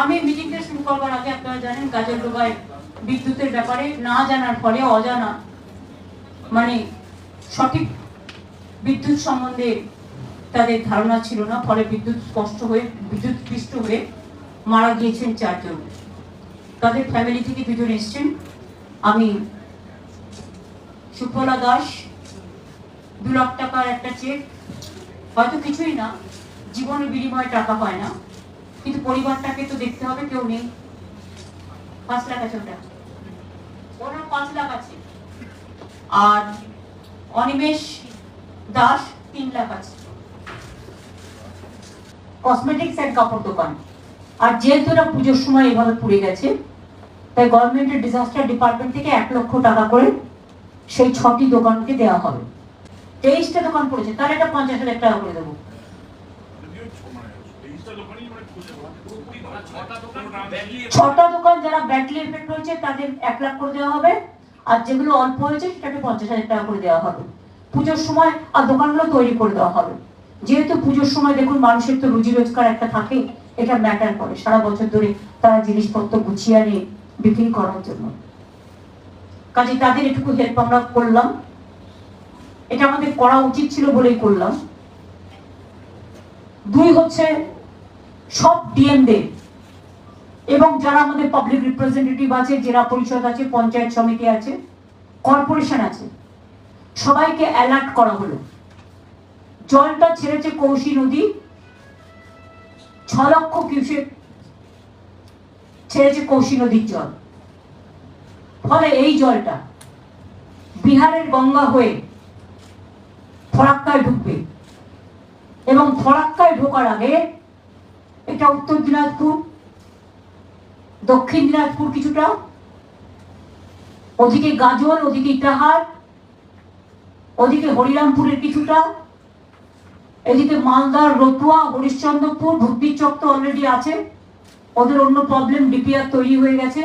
আমি মিটিংটা শুরু করবার আগে আপনারা জানেন কাজল ডোবায় বিদ্যুতের ব্যাপারে না জানার ফলে অজানা মানে সঠিক বিদ্যুৎ সম্বন্ধে তাদের ধারণা ছিল না, ফলে বিদ্যুৎ স্পষ্ট হয়ে, বিদ্যুৎ পৃষ্ঠ হয়ে মারা গিয়েছেন চারজন। তাদের ফ্যামিলি থেকে দুজন এসছেন। আমি সুফলা দাস, দু লাখ টাকার একটা চেক হয়তো কিছুই না জীবনের বিনিময়ে টাকা হয় না। কিন্তু পরিবারটাকে তো দেখতে হবে, কেউ নেই। পাঁচ লাখ আছে ওটা। ওনার পাঁচ লাখ আছে। আর অনিমেষ দাস তিন লাখ আছে। কসমেটিক্স এন্ড কাপড় দোকান। আর যেহেতু ওরা পুজোর সময় এভাবে পুড়ে গেছে, তাই গভর্নমেন্টের ডিজাস্টার ডিপার্টমেন্ট থেকে এক লক্ষ টাকা করে সেই ছটি দোকানকে দেওয়া হবে। তেইশটা দোকান পড়েছে, তাহলে এটা পঞ্চাশ হাজার টাকা করে দেবো। ছটা দোকান যারা ব্যাটলি এফেক্ট হয়েছে তাদের এক লাখ করে দেওয়া হবে। আর যেগুলো অল্প হয়েছে, সেটাকে পঞ্চাশ হাজার টাকা করে দেওয়া হবে। পুজোর সময় আর দোকানগুলো তৈরি করে দেওয়া হবে। যেহেতু পুজোর সময় দেখুন, মানুষের তো রুজি রোজগার একটা থাকে এটা ম্যাটার করে। সারা বছর ধরে তারা জিনিসপত্র গুছিয়ে আনে বিক্রি করার জন্য। কাজে তাদের এটুকু হেল্প আমরা করলাম। এটা আমাদের করা উচিত ছিল বলেই করলাম। দুই হচ্ছে সব ডিএমদের এবং যারা আমাদের পাবলিক রিপ্রেজেন্টেটিভ আছে, জেলা পরিষদ আছে, পঞ্চায়েত সমিতি আছে কর্পোরেশন আছে, সবাইকে অ্যালার্ট করা হলো। জলটা ছেড়েছে কৌশি নদী, ছ লক্ষ কিউসেক ছেড়েছে কৌশি নদীর জল। ফলে এই জলটা বিহারের গঙ্গা হয়ে ফরাক্কায় ঢুকবে। এবং ফরাক্কায় ঢোকার আগে এটা উত্তর দিনাজপুর, দক্ষিণ দিনাজপুর কিছুটা, ওদিকে গাজল, ওদিকে ইটাহার, ওদিকে হরিরামপুরের কিছুটা, এদিকে মালদার রতুয়া, হরিশ্চন্দ্রপুর ভুক্তির চক তো অলরেডি আছে, ওদের অন্য প্রবলেম ডিপিআর তৈরি হয়ে গেছে,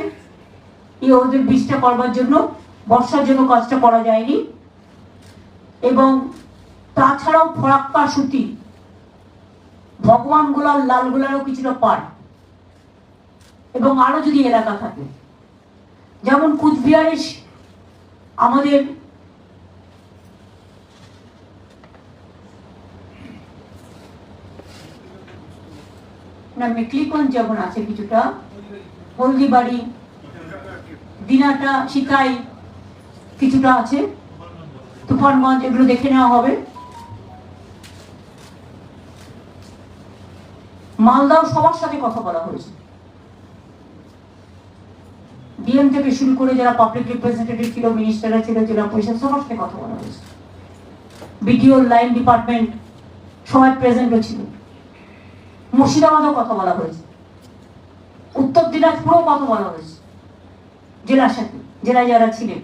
এই ওদের বীজটা করবার জন্য, বর্ষার জন্য কাজটা করা যায়নি, এবং তাছাড়াও ফরাক্কা সুতি ভগবান গোলার, লাল গোলারও কিছুটা পার্ট এবং আরও যদি এলাকা থাকে। যেমন কুচবিহারে আমাদের মেকলিগঞ্জ যেমন আছে কিছুটা, হলদিবাড়ি, দিনাটা শিকাই কিছুটা আছে, তুফানগঞ্জ, এগুলো দেখে নেওয়া হবে। মালদাও সবার সাথে কথা বলা হয়েছে। ডিএম থেকে শুরু করে যারা পাবলিক রিপ্রেজেন্টেটিভ ছিল মিনিস্টাররা ছিল, জেলা পরিষদ, সবার সাথে কথা বলা হয়েছে। বিডিও লাইন ডিপার্টমেন্ট সবাই প্রেজেন্টও ছিল। মুর্শিদাবাদও কথা বলা হয়েছে। উত্তর দিনাজপুরেও কথা বলা হয়েছে। জেলার সাথে, জেলায় যারা ছিলেন।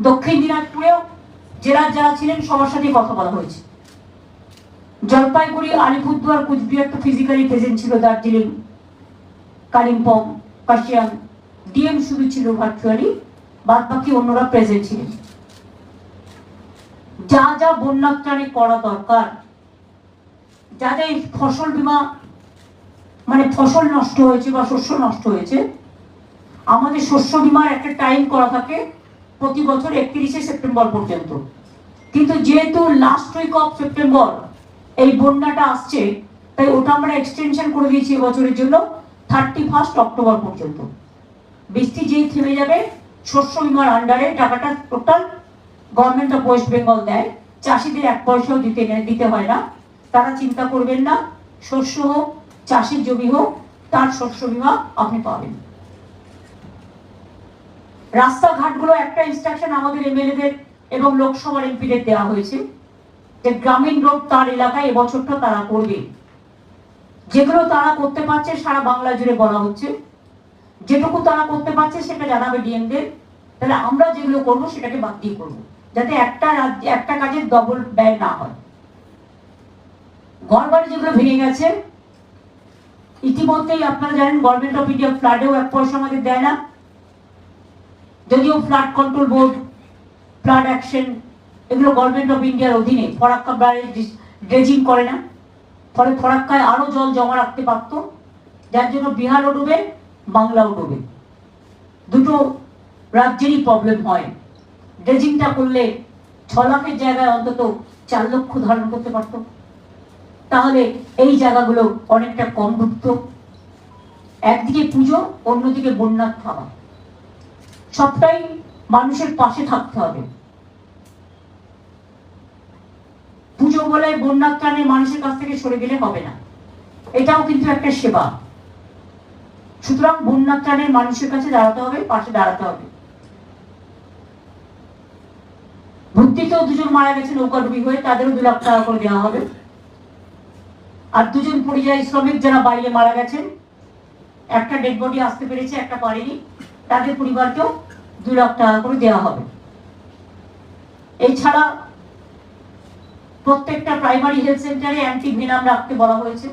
দক্ষিণ দিনাজপুরেও জেলার যারা ছিলেন, সবার সাথে কথা বলা হয়েছে। জলপাইগুড়ি আলিপুরদুয়ার কুচবিহার তো ফিজিক্যালি প্রেজেন্ট ছিল দার্জিলিং, কালিম্পং, কাশিয়াং, ডিএম শুধু ছিল ভার্চুয়ালি বাদ বাকি অন্যরা প্রেজেন্ট ছিলেন। যা যা বন্যাত্রাণে করা দরকার যাদের ফসল বীমা মানে ফসল নষ্ট হয়েছে বা শস্য নষ্ট হয়েছে, আমাদের শস্য বীমার একটা টাইম করা থাকে প্রতি বছর একত্রিশে সেপ্টেম্বর পর্যন্ত। কিন্তু যেহেতু লাস্ট উইক অফ সেপ্টেম্বর এই বন্যাটা আসছে, তাই ওটা আমরা এক্সটেনশন করে দিয়েছি এবছরের জন্য থার্টি ফার্স্ট অক্টোবর পর্যন্ত। বৃষ্টি যেই থেমে যাবে, শস্য বীমার আন্ডারে টাকাটা total government of West Bengal দেয়। চাষিদের এক পয়সাও দিতে দিতে হয় না। তারা চিন্তা করবেন না, শস্য হোক, চাষের জমি হোক, তার শস্য বীমা আপনি পাবেন। রাস্তাঘাটগুলো একটা ইনস্ট্রাকশন আমাদের এমএলএদের এবং লোকসভার এমপিদের দেওয়া হয়েছে। যে গ্রামীণ রোড তার এলাকায় এবছরটা তারা করবে। যেগুলো তারা করতে পারছে, সারা বাংলা জুড়ে বলা হচ্ছে। যেটুকু তারা করতে পারছে, সেটা জানাবে ডিএমদের তাহলে আমরা যেগুলো করব, সেটাকে বাদ দিয়ে করব। যাতে একটা রাজ্যে, একটা কাজের ডবল ব্যয় না হয়। ঘর বাড়ি যেগুলো ভেঙে গেছে, ইতিমধ্যেই আপনারা জানেন গভর্নমেন্ট অফ ইন্ডিয়া ফ্লাডেও এক পয়সা আমাদের দেয় না। যদিও flood control board flood action এগুলো গভর্নমেন্ট অফ ইন্ডিয়ার অধীনে ফরাক্কা ব্যারেজ ড্রেজিং করে না। ফলে ফরাক্কায় আরও জল জমা রাখতে পারতো, যার জন্য বিহারও ডুবে, বাংলাও ডুবে। দুটো রাজ্যেরই প্রবলেম হয়। ড্রেজিংটা করলে ছ লাখের জায়গায় অন্তত চার লক্ষ ধারণ করতে পারতো। তাহলে এই জায়গাগুলো অনেকটা কম ডুবত। একদিকে পুজো, অন্যদিকে বন্যার খাওয়া সবটাই মানুষের পাশে থাকতে হবে। পুজো বলে বন্যার ত্রাণে মানুষের কাছ থেকে সরে গেলে হবে না। এটাও কিন্তু একটা সেবা। সুতরাং বন্যার ত্রাণের মানুষের কাছে দাঁড়াতে হবে, পাশে দাঁড়াতে হবে। ভর্তিতেও দুজন মারা গেছে হয়ে, তাদেরও দু লাখ টাকা করে দেওয়া হবে। আর দুজন পরিযায়ী শ্রমিক যারা বাইরে মারা গেছেন, একটা ডেড বডি আসতে পেরেছে, একটা পারেনি, তাদের পরিবারকেও দু লাখ টাকা করে দেওয়া হবে। এছাড়া প্রত্যেকটা প্রাইমারি হেলথ সেন্টারে অ্যান্টি ভেনাম রাখতে বলা হয়েছে,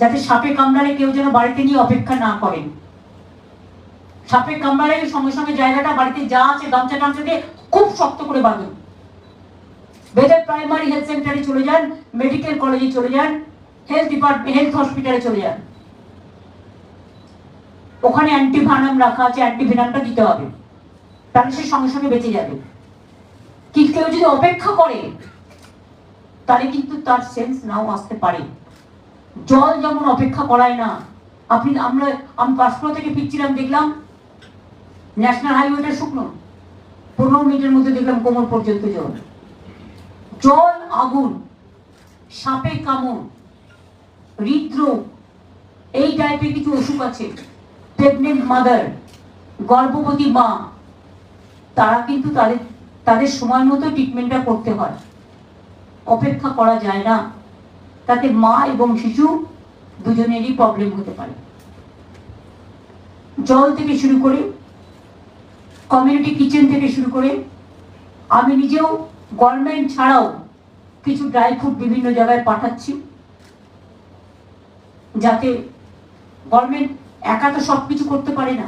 যাতে সাপে কামড়ালে কেউ যেন বাড়িতে নিয়ে অপেক্ষা না করেন। সাপে কামড়ালে সঙ্গে সঙ্গে জায়গাটা বাড়িতে যা আছে গামছা টামছা দিয়ে খুব শক্ত করে বাঁধুন। বেদের প্রাইমারি হেলথ সেন্টারে চলে যান মেডিকেল কলেজে চলে যান হেলথ ডিপার্টমেন্ট হেলথ হসপিটালে চলে যান। ওখানে অ্যান্টিভানাম রাখা আছে অ্যান্টিভেনামটা দিতে হবে। তাহলে সে সঙ্গে সঙ্গে বেঁচে যাবে। কি কেউ যদি অপেক্ষা করে তাহলে কিন্তু তার সেন্স নাও আসতে পারে। জল যেমন অপেক্ষা করায় না, আপনি আমরা, আমি পাঁচপুর থেকে ফিরছিলাম, দেখলাম ন্যাশনাল হাইওয়েটা শুকনো। পনেরো মিনিটের মধ্যে দেখলাম কোমর পর্যন্ত জল। জল আগুন, সাপে কামড়, হৃদরোগ, এই টাইপের কিছু অসুখ আছে। প্রেগনেন্ট মাদার গর্ভবতী মা, তারা কিন্তু তাদের তাদের সময় মতো ট্রিটমেন্টটা করতে হয়। অপেক্ষা করা যায় না। তাতে মা এবং শিশু দুজনেরই প্রবলেম হতে পারে। জল থেকে শুরু করে কমিউনিটি কিচেন থেকে শুরু করে, আমি নিজেও গভর্নমেন্ট ছাড়াও কিছু ড্রাই ফ্রুট বিভিন্ন জায়গায় পাঠাচ্ছি। যাতে গভর্নমেন্ট একা তো সব কিছু করতে পারে না।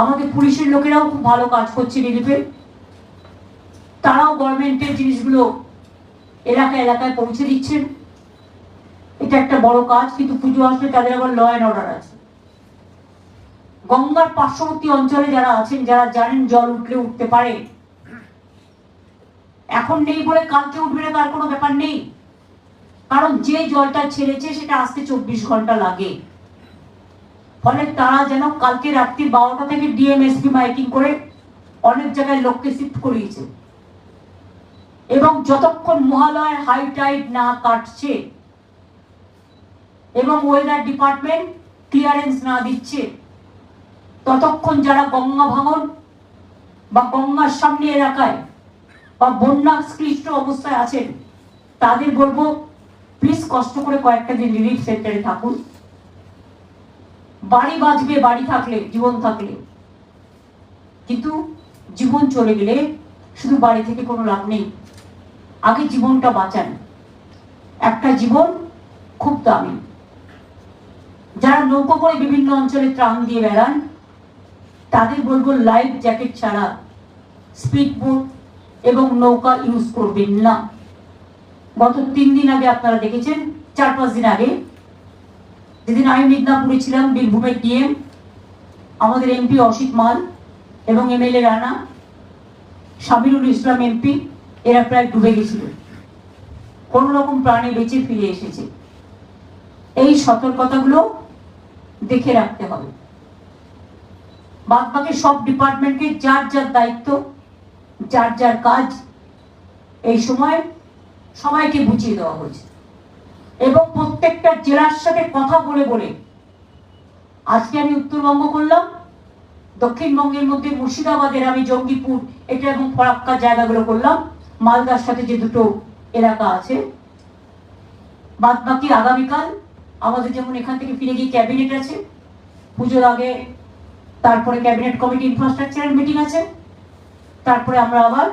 আমাদের পুলিশের লোকেরাও খুব ভালো কাজ করছে রিলিফে তারাও গভর্নমেন্টের জিনিসগুলো এলাকা এলাকায় পৌঁছে দিচ্ছেন। এটা একটা বড় কাজ, কিন্তু পুজো আসলে তাদের আবার ল অ্যান্ড অর্ডার আছে। গঙ্গার পার্শ্ববর্তী অঞ্চলে যারা আছেন, যারা জানেন জল উঠলে উঠতে পারে, এখন নেই বলে কালকে উঠবে না, তার কোনো ব্যাপার নেই। কারণ যে জলটা ছেড়েছে, সেটা আসতে চব্বিশ ঘণ্টা লাগে। ফলে তারা যেন কালকে রাত্রি বারোটা থেকে ডিএমএসপি মাইকিং করে অনেক জায়গায় লোককে শিফট করিয়েছে। এবং যতক্ষণ মহালয়ের হাই টাইড না কাটছে, এবং ওয়েদার ডিপার্টমেন্ট ক্লিয়ারেন্স না দিচ্ছে, ততক্ষণ যারা গঙ্গা ভাঙন বা গঙ্গার সামনে এলাকায় বা বন্যা বন্যাক্লিষ্ট অবস্থায় আছেন, তাদের বলব প্লিজ কষ্ট করে কয়েকটা দিন রিলিফ সেন্টারে থাকুন। বাড়ি বাঁচবে, বাড়ি থাকলে, জীবন থাকলে। কিন্তু জীবন চলে গেলে শুধু বাড়ি থেকে কোনো লাভ নেই। আগে জীবনটা বাঁচান। একটা জীবন খুব দামি। যারা নৌকো করে বিভিন্ন অঞ্চলে ত্রাণ দিয়ে বেড়ান, তাদের বলব লাইফ জ্যাকেট ছাড়া স্পিড বোট এবং নৌকা ইউজ করবেন না। গত তিন দিন আগে আপনারা দেখেছেন, চার পাঁচ দিন আগে যেদিন আমি মিদনাপুরে ছিলাম, বীরভূমের ডিএম, আমাদের এমপি অসিত মাল এবং এমএলএ রানা সাবিরুল ইসলাম এমপি এরা প্রায় ডুবে গেছিল। কোন রকম প্রাণে বেঁচে ফিরে এসেছে। এই সতর্কতাগুলো দেখে রাখতে হবে। বাদ বাকি সব ডিপার্টমেন্টকে যার যার দায়িত্ব, যার যার কাজ, এই সময় সবাইকে বুঝিয়ে দেওয়া হয়েছে। এবং প্রত্যেকটা জেলার সাথে কথা বলে বলে আজকে আমি উত্তরবঙ্গ করলাম, দক্ষিণবঙ্গের মধ্যে মুর্শিদাবাদের আমি জঙ্গিপুর, এটা এবং ফরাক্কা জায়গাগুলো করলাম। মালদার সাথে যে দুটো এলাকা আছে বাদ বাকি আগামীকাল আমাদের যেমন এখান থেকে ফিরে গিয়ে ক্যাবিনেট আছে, পুজোর আগে তারপরে ক্যাবিনেট কমিটি ইনফ্রাস্ট্রাকচারের মিটিং আছে, তারপরে আমরা আবার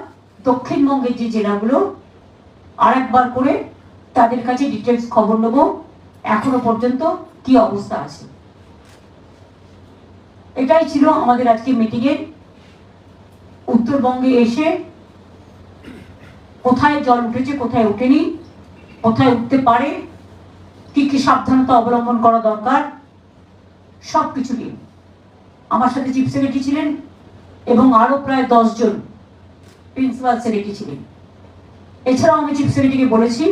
দক্ষিণবঙ্গের যে জেলাগুলো আরেকবার করে তাদের কাছে ডিটেলস খবর নেব, এখনও পর্যন্ত কি অবস্থা আছে। এটাই ছিল আমাদের আজকে মিটিংয়ের উত্তরবঙ্গে এসে কোথায় জল উঠেছে, কোথায় ওঠেনি, কোথায় উঠতে পারে, কি কি সাবধানতা অবলম্বন করা দরকার সব কিছু নিয়ে। আমার সাথে চিফ সেক্রেটারি ছিলেন এবং আরও প্রায় জন প্রিন্সিপাল সেক্রেটারি ছিলেন। এছাড়াও আমি চিফ সেক্রেটারিকে বলেছি,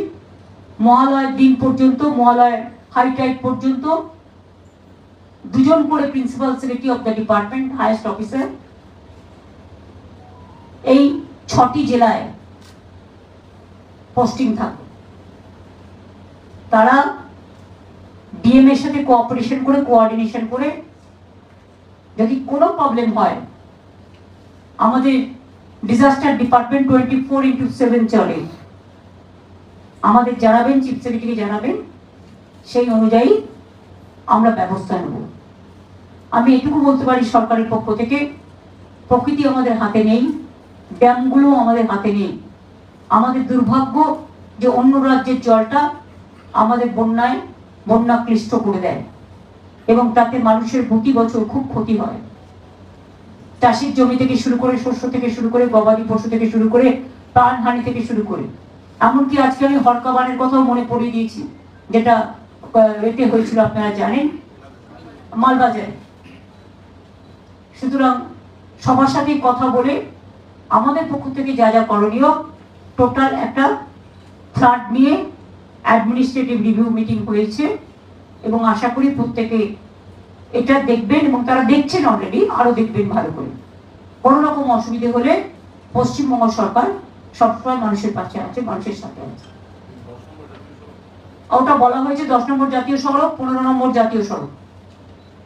মহালয়ের দিন পর্যন্ত, মহালয়ের হাইটাইট পর্যন্ত দুজন করে principal secretary of the department highest officer, এই ছটি জেলায় পোস্টিং থাকবে। তারা ডিএম এর সাথে কোঅপারেশন করে কোঅর্ডিনেশন করে যদি কোনো প্রবলেম হয়, আমাদের disaster department twenty four into seven চলে। আমাদের জানাবেন চিফ সেক্রেটারিকে জানাবেন, সেই অনুযায়ী আমরা ব্যবস্থা নেব। আমি এটুকু বলতে পারি সরকারের পক্ষ থেকে, প্রকৃতি আমাদের হাতে নেই ড্যামগুলো আমাদের হাতে নেই। আমাদের দুর্ভাগ্য যে অন্য রাজ্যের জলটা আমাদের বন্যায় বন্যা ক্লিষ্ট করে দেয় এবং তাতে মানুষের প্রতি বছর খুব ক্ষতি হয়। চাষির জমি থেকে শুরু করে শস্য থেকে শুরু করে গবাদি পশু থেকে শুরু করে প্রাণহানি থেকে শুরু করে। এমনকি আজকে আমি হরকাবানের কথাও মনে পড়িয়ে দিয়েছি, যেটা এতে হয়েছিল, আপনারা জানেন, মালবাজারে। সুতরাং সবার সাথে কথা বলে আমাদের পক্ষ থেকে যা যা করণীয় টোটাল একটা ফ্লাড নিয়ে অ্যাডমিনিস্ট্রেটিভ রিভিউ মিটিং হয়েছে এবং আশা করি প্রত্যেকে এটা দেখবেন এবং তারা দেখছেন অলরেডি আরও দেখবেন ভালো করে। কোনো রকম অসুবিধে হলে পশ্চিমবঙ্গ সরকার সবসময় মানুষের পাশে আছে, মানুষের সাথে আছে। ওটা বলা হয়েছে দশ নম্বর জাতীয় সড়ক, পনেরো নম্বর জাতীয় সড়ক।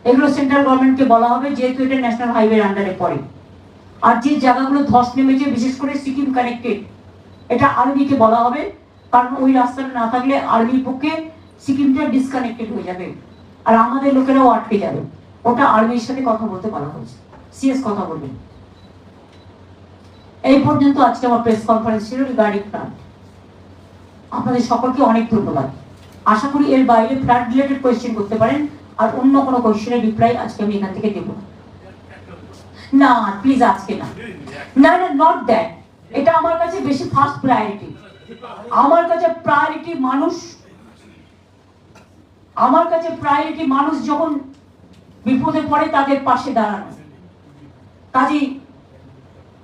এগুলো সেন্ট্রাল গভর্নমেন্টকে বলা হবে, যেহেতু এটা ন্যাশনাল হাইওয়ে আন্ডারে পড়ে। আর যে জায়গাগুলো ধস নেমেছে, বিশেষ করে সিকিম কানেক্টেড এটা আর্মিকে বলা হবে, কারণ ওই রাস্তাটা না থাকলে আর্মির পক্ষে সিকিমটা ডিসকানেক্টেড হয়ে যাবে। আর আমাদের লোকেরাও আটকে যাবে। ওটা আর্মির সাথে কথা বলতে বলা হয়েছে। সিএস কথা বলবেন এই পর্যন্ত আজকে আমার প্রেস কনফারেন্স ছিল রিগার্ডিং প্লান্ট আপনাদের সকলকে অনেক ধন্যবাদ। আশা করি এর বাইরে ফ্ল্যাট রিলেটেড কোয়েশ্চেন করতে পারেন, আর অন্য কোনো কোয়েশ্চেনের রিপ্লাই আজকে আমি এখান থেকে দেবো না। প্লিজ আজকে না। না নট দ্যাট এটা আমার কাছে বেশি ফার্স্ট প্রায়োরিটি আমার কাছে প্রায়োরিটি মানুষ। আমার কাছে প্রায়োরিটি মানুষ যখন বিপদে পড়ে তাদের পাশে দাঁড়ানো। কাজেই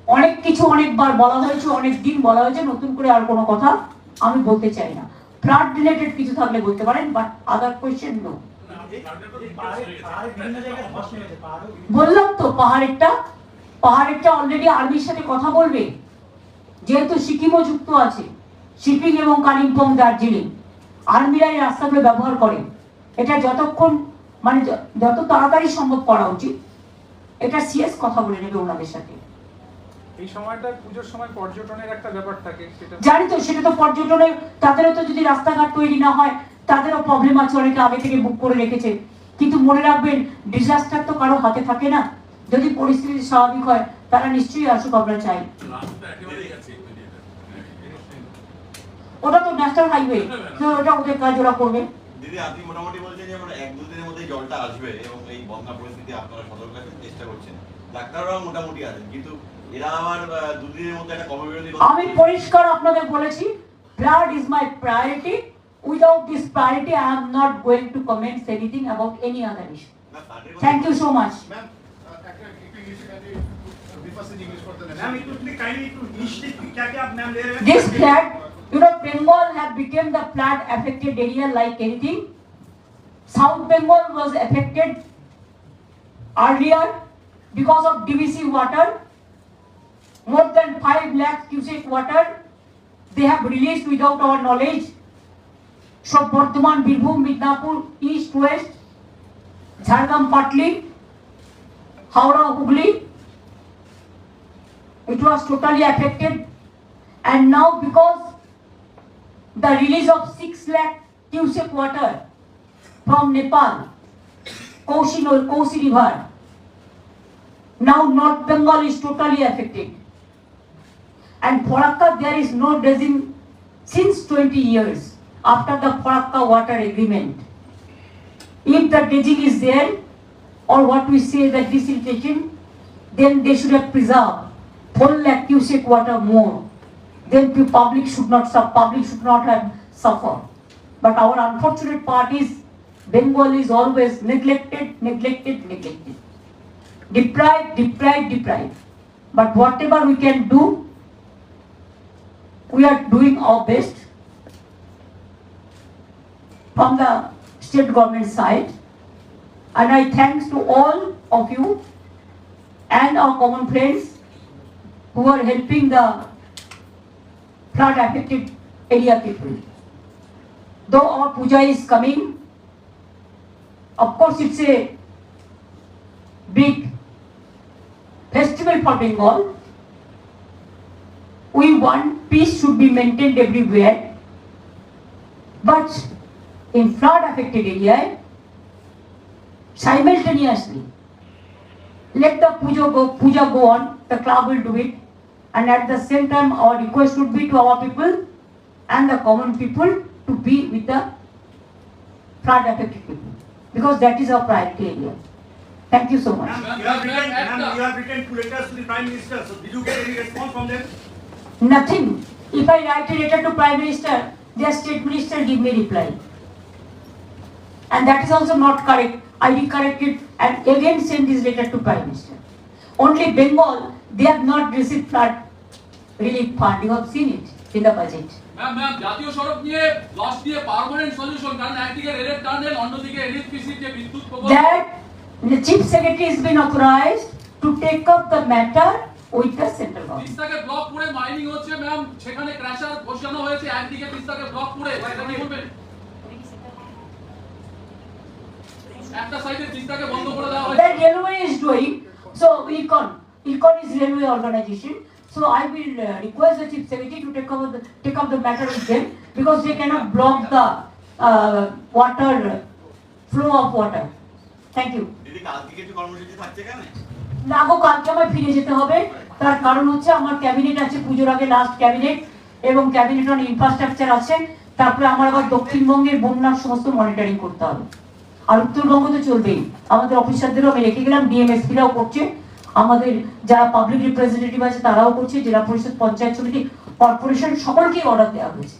অনেক কিছু অনেকবার বলা হয়েছে, অনেক দিন বলা হয়েছে, নতুন করে আর কোনো কথা আমি বলতে চাই না। ফ্লাড রিলেটেড কিছু থাকলে বলতে পারেন বাট আদার কোয়েশ্চেন নো বললাম তো, পাহাড়েরটা পাহাড়েরটা অলরেডি আর্মির সাথে কথা বলবে। যেহেতু সিকিমও যুক্ত আছে শিপিং এবং কালিম্পং দার্জিলিং আর্মিরা এই রাস্তাগুলো ব্যবহার করে। এটা যতক্ষণ মানে যত তাড়াতাড়ি সম্ভব করা উচিত। এটা সিএস কথা বলে নেবে ওনাদের সাথে। এই সময়টা পুজোর সময় পর্যটনের একটা ব্যাপার থাকে সেটা জানি তো সেটা তো পর্যটনের তাদেরও তো যদি রাস্তাঘাট তৈরি না হয় তাদেরও প্রবলেম আছে অনেকে আগে থেকে বুক করে রেখেছে। কিন্তু মনে রাখবেন ডিজাস্টার তো কারও হাতে থাকে না। যদি পরিস্থিতি স্বাভাবিক হয় তারা নিশ্চয়ই আসুক আমরা চাই। ওটা তো ন্যাশনাল হাইওয়ে তো ওটা ওদের কাজ ওরা করবে দিদি আপনি মোটামুটি বলছেন যে এক মধ্যে জলটা আসবে এবং এই বন্যা পরিস্থিতি আপনারা সতর্ক রাখার চেষ্টা করছেন ডাক্তাররাও মোটামুটি আছেন কিন্তু এরা মধ্যে একটা আমি পরিষ্কার আপনাদের বলেছি going to comment anything about any other issue thank you so you know, Bengal have become the flood affected area like anything. South Bengal was affected earlier because of DVC water. More than 5 lakh cubic water they have released without our knowledge. So Bardhaman, Birbhum, Midnapur, East, West, Jharkhand, Patli, Howrah, Hugli, it was totally affected and now because the release of 6 lakh cubic water from Nepal, Koshi, or Kosi river, now North Bengal is totally affected. And Farakka there is no dredging since 20 years after the Farakka water agreement. If the dredging is there, or what we say the desiltation, then they should have preserved 4 lakh cubic water more. Then the public should not suffer, public should not have suffer. But our unfortunate part is Bengal is always neglected, neglected, neglected. Deprived, deprived, deprived. But whatever we can do, we are doing our best from the state government side. And I thanks to all of you and our common friends who are helping the flood affected area people. Though our puja is coming, of course it's a big festival for Bengal. We want peace should be maintained everywhere. But in flood affected area, simultaneously, let the puja go, puja go on, the club will do it. And at the same time, our request would be to our people and the common people to be with the flood affected people. Because that is our priority area. Thank you so much. Ma'am, you have written, ma'am, you have written two letters to the Prime Minister, so did you get any response from them? Nothing. If I write a letter to Prime Minister, their state minister give me reply. And that is also not correct. I recorrect it and again send this letter to Prime Minister. Only Bengal, they have not received flood relief fund. You have seen it in the budget. Ma'am ma'am জাতীয় সড়ক নিয়ে loss নিয়ে permanent solution কারণ একদিকে রেলের tunnel অন্যদিকে এনএসপিসির যে বিদ্যুৎ প্রকল্প That the chief secretary has been authorized to take up the matter with the central government. তিস্তাকে ব্লক করে মাইনিং হচ্ছে ম্যাম সেখানে ক্র্যাশার বসানো হয়েছে একদিকে তিস্তাকে ব্লক করে সেটা কি বলবেন একটা সাইডে তিস্তাকে বন্ধ করে দেওয়া হয়েছে railway is doing. So Econ, Econ is railway organization. So I will uh, request the chief secretary to take over the, take up the matter with them because they cannot block the uh, water flow of water. Thank you. না গো কালকে আমায় ফিরে যেতে হবে। তার কারণ হচ্ছে আমার ক্যাবিনেট আছে পুজোর আগে লাস্ট ক্যাবিনেট এবং ক্যাবিনেট অন ইনফ্রাস্ট্রাকচার আছে। তারপরে আমার আবার দক্ষিণবঙ্গের বন্যার সমস্ত মনিটরিং করতে হবে। আর উত্তরবঙ্গ তো চলবেই। আমাদের অফিসারদেরও আমি রেখে গেলাম ডিএমএসপিরাও করছে। আমাদের যারা পাবলিক রিপ্রেজেন্টেটিভ আছে তারাও করছে, জেলা পরিষদ, পঞ্চায়েত সমিতি কর্পোরেশন সকলকেই অর্ডার দেওয়া হয়েছে।